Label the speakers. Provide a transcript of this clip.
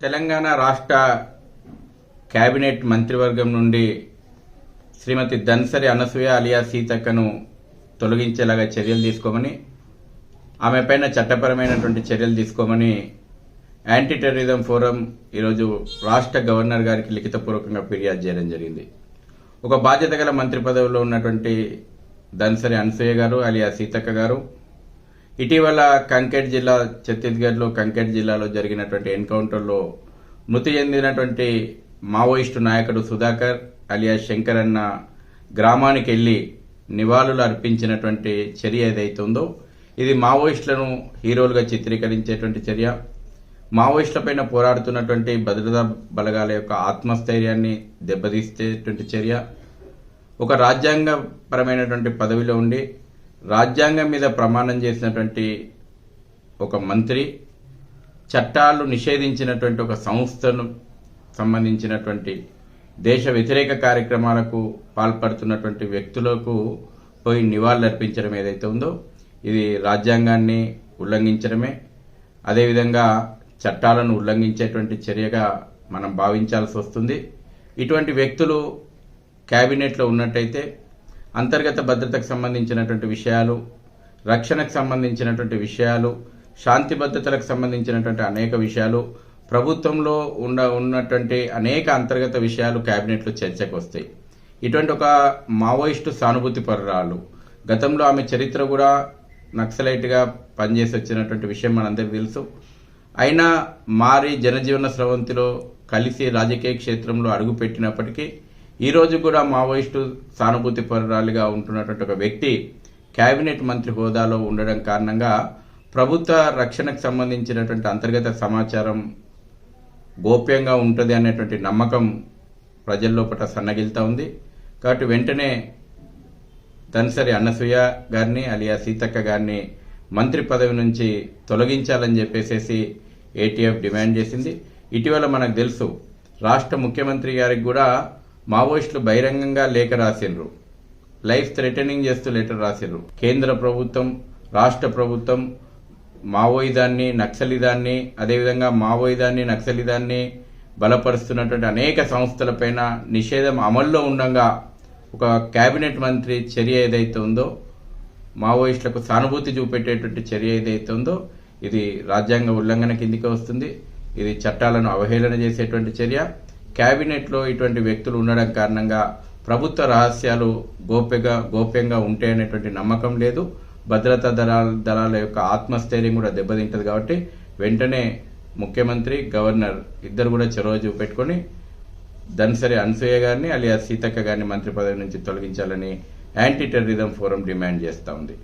Speaker 1: తెలంగాణ రాష్ట్ర కేబినెట్ మంత్రివర్గం నుండి శ్రీమతి ధన్సరి అనసూయ అలియా సీతక్కను తొలగించేలాగా చర్యలు తీసుకోమని ఆమె పైన చట్టపరమైనటువంటి చర్యలు తీసుకోమని యాంటీ టెర్రరిజం ఫోరం ఈరోజు రాష్ట్ర గవర్నర్ గారికి లిఖితపూర్వకంగా ఫిర్యాదు చేయడం జరిగింది. ఒక బాధ్యత గల మంత్రి పదవిలో ఉన్నటువంటి ధన్సరి అనసూయ గారు అలియా సీతక్క గారు ఇటీవల కంకెట్ జిల్లా ఛత్తీస్గఢ్లో కంకెట్ జిల్లాలో జరిగినటువంటి ఎన్కౌంటర్లో మృతి చెందినటువంటి మావోయిస్టు నాయకుడు సుధాకర్ అలియా శంకర్ అన్న గ్రామానికి వెళ్ళి నివాళులు అర్పించినటువంటి చర్య ఏదైతే ఉందో ఇది మావోయిస్టులను హీరోలుగా చిత్రీకరించేటువంటి చర్య. మావోయిస్టులపైన పోరాడుతున్నటువంటి భద్రతా బలగాల యొక్క ఆత్మస్థైర్యాన్ని దెబ్బతీసేటువంటి చర్య. ఒక రాజ్యాంగపరమైనటువంటి పదవిలో ఉండి రాజ్యాంగం మీద ప్రమాణం చేసినటువంటి ఒక మంత్రి చట్టాలు నిషేధించినటువంటి ఒక సంస్థను సంబంధించినటువంటి దేశ వ్యతిరేక కార్యక్రమాలకు పాల్పడుతున్నటువంటి వ్యక్తులకు పోయి నివాళులర్పించడం ఏదైతే ఉందో ఇది రాజ్యాంగాన్ని ఉల్లంఘించడమే. అదేవిధంగా చట్టాలను ఉల్లంఘించేటువంటి చర్యగా మనం భావించాల్సి వస్తుంది. ఇటువంటి వ్యక్తులు క్యాబినెట్లో ఉన్నట్టయితే అంతర్గత భద్రతకు సంబంధించినటువంటి విషయాలు రక్షణకు సంబంధించినటువంటి విషయాలు శాంతి భద్రతలకు సంబంధించినటువంటి అనేక విషయాలు ప్రభుత్వంలో ఉన్న ఉన్నటువంటి అనేక అంతర్గత విషయాలు క్యాబినెట్లో చర్చకు వస్తాయి. ఇటువంటి ఒక మావోయిస్టు సానుభూతి పరురాలు. గతంలో ఆమె చరిత్ర కూడా నక్సలైట్గా పనిచేసి వచ్చినటువంటి విషయం మనందరికీ తెలుసు. అయినా మారి జనజీవన స్రవంతిలో కలిసి రాజకీయ క్షేత్రంలో అడుగుపెట్టినప్పటికీ ఈ రోజు కూడా మావోయిస్టు సానుభూతి పరురాలుగా ఉంటున్నటువంటి ఒక వ్యక్తి కేబినెట్ మంత్రి హోదాలో ఉండడం కారణంగా ప్రభుత్వ రక్షణకు సంబంధించినటువంటి అంతర్గత సమాచారం గోప్యంగా ఉంటుంది అనేటువంటి నమ్మకం ప్రజల్లోపట సన్నగిలుతూ ఉంది. కాబట్టి వెంటనే తనిసరి అన్నసూయ గారిని అలియా సీతక్క గారిని మంత్రి పదవి నుంచి తొలగించాలని చెప్పేసేసి ఏటీఎఫ్ డిమాండ్ చేసింది. ఇటీవల మనకు తెలుసు రాష్ట్ర ముఖ్యమంత్రి గారికి కూడా మావోయిస్టులు బహిరంగంగా లేఖ రాసిండ్రు లైఫ్ థ్రెటనింగ్ చేస్తూ లెటర్ రాసిండ్రు కేంద్ర ప్రభుత్వం రాష్ట్ర ప్రభుత్వం మావోయిదాన్ని నక్సలిదాన్ని అదేవిధంగా మావోయిదాన్ని నక్సలిదాన్ని బలపరుస్తున్నటువంటి అనేక సంస్థలపైన నిషేధం అమల్లో ఉండగా ఒక కేబినెట్ మంత్రి చర్య ఏదైతే ఉందో మావోయిస్టులకు సానుభూతి చూపెట్టేటువంటి చర్య ఏదైతే ఉందో ఇది రాజ్యాంగ ఉల్లంఘన కిందికి వస్తుంది. ఇది చట్టాలను అవహేళన చేసేటువంటి చర్య. క్యాబినెట్లో ఇటువంటి వ్యక్తులు ఉండడం కారణంగా ప్రభుత్వ రహస్యాలు గోప్యగా గోప్యంగా ఉంటాయనేటువంటి నమ్మకం లేదు. భద్రతా దళాల దళాల యొక్క ఆత్మస్థైర్యం కూడా దెబ్బతింటది కాబట్టి వెంటనే ముఖ్యమంత్రి గవర్నర్ ఇద్దరు కూడా చొరవ చూపెట్టుకొని దన్సరి అన్సూయ గారిని అలియా సీతక్క గారిని మంత్రి పదవి నుంచి తొలగించాలని యాంటీ టెర్రరిజం ఫోరం డిమాండ్ చేస్తూ ఉంది.